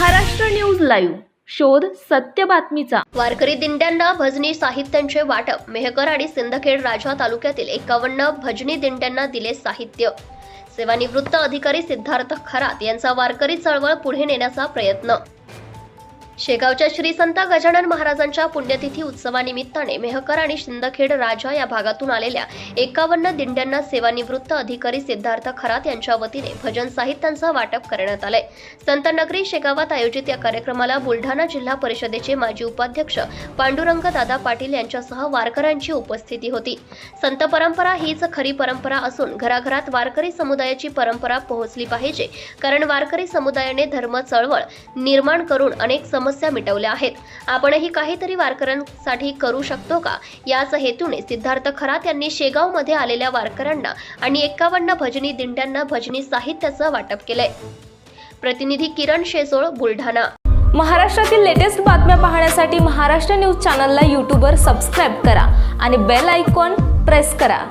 Maharashtra news live. शोध सत्य बातमीचा. वारकरी दिंड्यांना भजनी साहित्यांचे वाटप. मेहकर आणि सिंदखेड राजा तालुक्यातील एकावन्न भजनी दिंड्यांना दिले साहित्य. सेवानिवृत्त अधिकारी सिद्धार्थ खरात यांचा वारकरी चळवळ पुढे नेण्याचा प्रयत्न. शेगावच्या श्री संत गजानन महाराजांच्या पुण्यतिथी उत्सवानिमित्ताने मेहकर आणि शिंदखेड राजा या भागातून आलेल्या एकावन्न दिंड्यांना सेवानिवृत्त अधिकारी सिद्धार्थ खरात यांच्या वतीने भजन साहित्यांचं वाटप करण्यात आलंय. संतनगरी शेगावात आयोजित या कार्यक्रमाला बुलढाणा जिल्हा परिषदेचे माजी उपाध्यक्ष पांडुरंग दादा पाटील यांच्यासह वारकऱ्यांची उपस्थिती होती. संत परंपरा हीच खरी परंपरा असून घराघरात वारकरी समुदायाची परंपरा पोहोचली पाहिजे कारण वारकरी समुदायाने धर्म चळवळ निर्माण करून अनेक समस्या मिटवल्या आहेत. आपणही काहीतरी वारकऱ्यांसाठी करू शकतो का? याच हेतूने सिद्धार्थ खरात यांनी शेगावमध्ये आलेल्या वारकऱ्यांना आणि एकावन्न भजनी दिंड्यांना भजनी साहित्याचं वाटप केलंय. प्रतिनिधी किरण शेजोळ बुलढाणा. महाराष्ट्रातील लेटेस्ट बातम्या पाहण्यासाठी महाराष्ट्र न्यूज चॅनलला यूट्यूबवर सबस्क्राईब करा आणि बेल आयकॉन प्रेस करा.